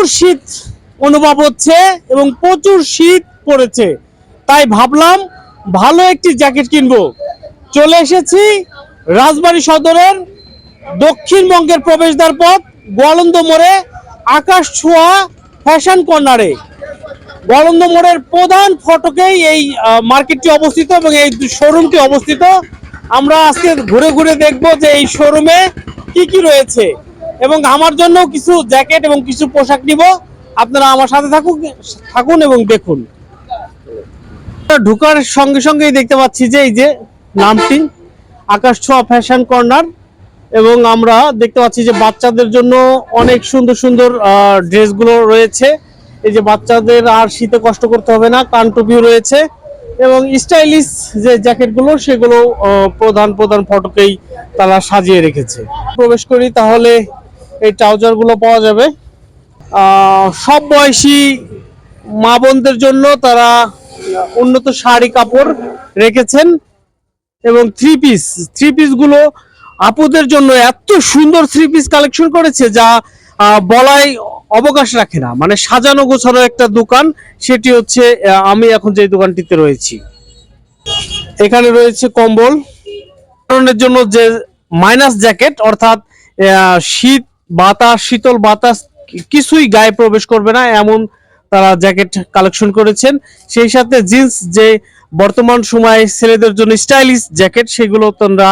প্রচুর শীত অনুভব হচ্ছে এবং প্রচুর শীত পড়েছে। তাই ভাবলাম ভালো একটি জ্যাকেট কিনবো। চলে এসেছি রাজবাড়ী সদরের দক্ষিণবঙ্গের প্রবেশদ্বার পথ, গোয়ালন্দ মোড়ে আকাশ ছোঁয়া ফ্যাশন কর্নারে। গোয়ালন্দ মোড়ের প্রধান ফটকেই এই মার্কেটটি অবস্থিত এবং এই শোরুমটি অবস্থিত। আমরা আজকে ঘুরে ঘুরে দেখব যে এই শোরুমে কি কি রয়েছে। এবং আমার জন্য কিছু জ্যাকেট এবং কিছু পোশাক নিব। আপনারা আমার সাথে থাকুন থাকুন এবং দেখুন। ঢুকার সঙ্গে সঙ্গেই দেখতে পাচ্ছি যে এই যে নামটি, আকাশ ছোঁয়া ফ্যাশন কর্নার এবং আমরা দেখতে পাচ্ছি যে বাচ্চাদের জন্য অনেক সুন্দর সুন্দর ড্রেসগুলো রয়েছে। এই যে বাচ্চাদের আর শীতে কষ্ট করতে হবে না কান টুপিও রয়েছে। এবং স্টাইলিশ যে জ্যাকেটগুলো, সেগুলো প্রধান প্রধান ফটোকেই তারা সাজিয়ে রেখেছে। প্রবেশ করি তাহলে এই ট্রাউজারগুলো পাওয়া যাবে। সব বয়সী মা বোনদের জন্য তারা উন্নত শাড়ি কাপড় রেখেছেন এবং থ্রি পিস থ্রি পিসগুলো আপুদের জন্য এত সুন্দর থ্রি পিস কালেকশন করেছে যা বলাই অবকাশ রাখে না। মানে সাজানো গোছানো একটা দোকান, সেটি হচ্ছে আমি এখন যে দোকানটিতে রয়েছি। এখানে রয়েছে কম্বল। জন্য যে মাইনাস জ্যাকেট অর্থাৎ শীত বাতাস, শীতল বাতাস, কিছুই গায়ে প্রবেশ করবে না, এমন তারা জ্যাকেট কালেকশন করেছেন। সেই সাথে জিন্স যে বর্তমান সময়ে ছেলেদের জন্য স্টাইলিশ জ্যাকেট, সেগুলো তোমরা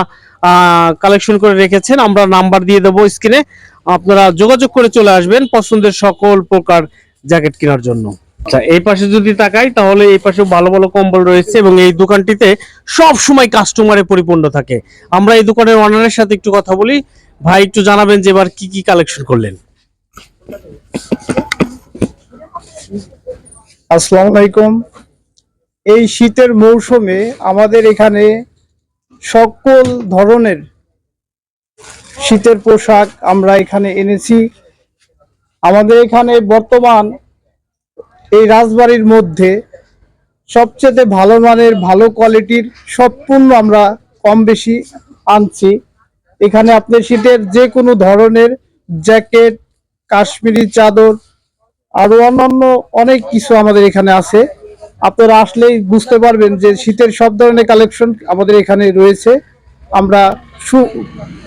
কালেকশন করে রেখেছেন। আমরা নাম্বার দিয়ে দেবো স্ক্রিনে। আপনারা যোগাযোগ করে চলে আসবেন পছন্দের সকল প্রকার জ্যাকেট কেনার জন্য। আচ্ছা এই পাশে যদি তাকাই, তাহলে এই পাশে ভালো ভালো কম্বল রয়েছে এবং এই দোকানটিতে সব সময় কাস্টমারে পরিপূর্ণ থাকে। আমরা এই দোকানের অনারের সাথে একটু কথা বলি। ভাই, একটু জানাবেন যে এবার কি কি কালেকশন করলেন? আসসালামু আলাইকুম। এই শীতের মৌসুমে আমাদের এখানে সকল ধরনের শীতের পোশাক আমরা এখানে এনেছি। আমাদের এখানে বর্তমান এই রাজবাড়ির মধ্যে সবচেয়ে ভালো মানের, ভালো কোয়ালিটির সব পণ্য আমরা কম বেশি আনছি। এখানে আপনার শীতের যে কোনো ধরনের জ্যাকেট, কাশ্মীরি চাদর, আরও অন্যান্য অনেক কিছু আমাদের এখানে আছে। আপনারা আসলেই বুঝতে পারবেন যে শীতের সব ধরনের কালেকশন আমাদের এখানে রয়েছে। আমরা সু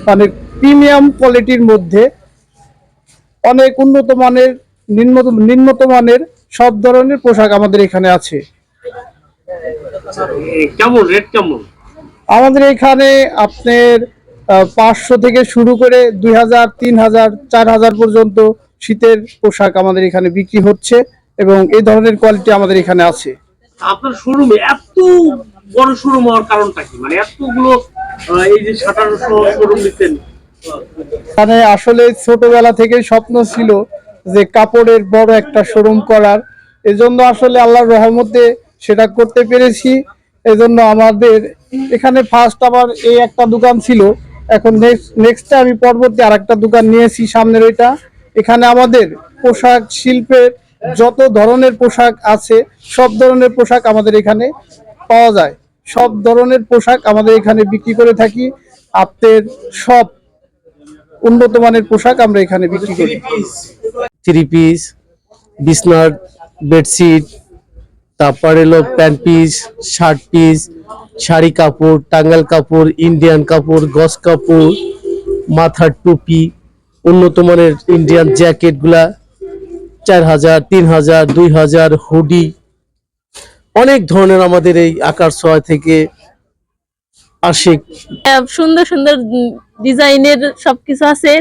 মানে প্রিমিয়াম কোয়ালিটির মধ্যে অনেক উন্নত মানের, নিম্ন নিম্নত মানের সব ধরনের পোশাক আমাদের এখানে আছে। কেমন রেট কেমন? আমাদের এখানে আপনার পাঁচশো থেকে শুরু করে দুই হাজার তিন হাজার চার হাজার পর্যন্ত শীতের পোশাক আমাদের এখানে বিক্রি হচ্ছে এবং এই ধরনের কোয়ালিটি আমাদের এখানে আছে। আপনার শোরুমে এত বড় শোরুম হওয়ার কারণটা কি? মানে এতগুলো এই যে শোরুম দিচ্ছেন এখানে আসলে ছোটবেলা থেকে স্বপ্ন ছিল যে কাপড়ের বড় একটা শোরুম করার। এজন্য আসলে আল্লাহর রহমতে সেটা করতে পেরেছি। এজন্য আমাদের এখানে ফার্স্ট আবার এই একটা দোকান ছিল। এখন নেক্সট নেক্সটে আমি পরবর্তী আর একটা দোকান নিয়েছি সামনের ওইটা। এখানে আমাদের পোশাক শিল্পের যত ধরনের পোশাক আছে, সব ধরনের পোশাক আমাদের এখানে পাওয়া যায়। সব ধরনের পোশাক আমাদের এখানে বিক্রি করে থাকি। আপনার সব উন্নত মানের পোশাক আমরা এখানে বিক্রি করি। থ্রি পিস, বিছনার বেডশিট, তারপর এলো pant piece, shirt piece, sari কাপড় টাঙ্গাল কাপড়, ইন্ডিয়ান কাপড়, গস কাপড়, মাথার টুপি, উন্নত মানের ইন্ডিয়ান জ্যাকেটগুলা, চার হাজার, তিন হাজার, দুই হাজার, হুডি। অনেক ধরনের আমাদের এই আকার ছয় থেকে আহ, সুন্দর সুন্দর ডিজাইনের সবকিছু আছে।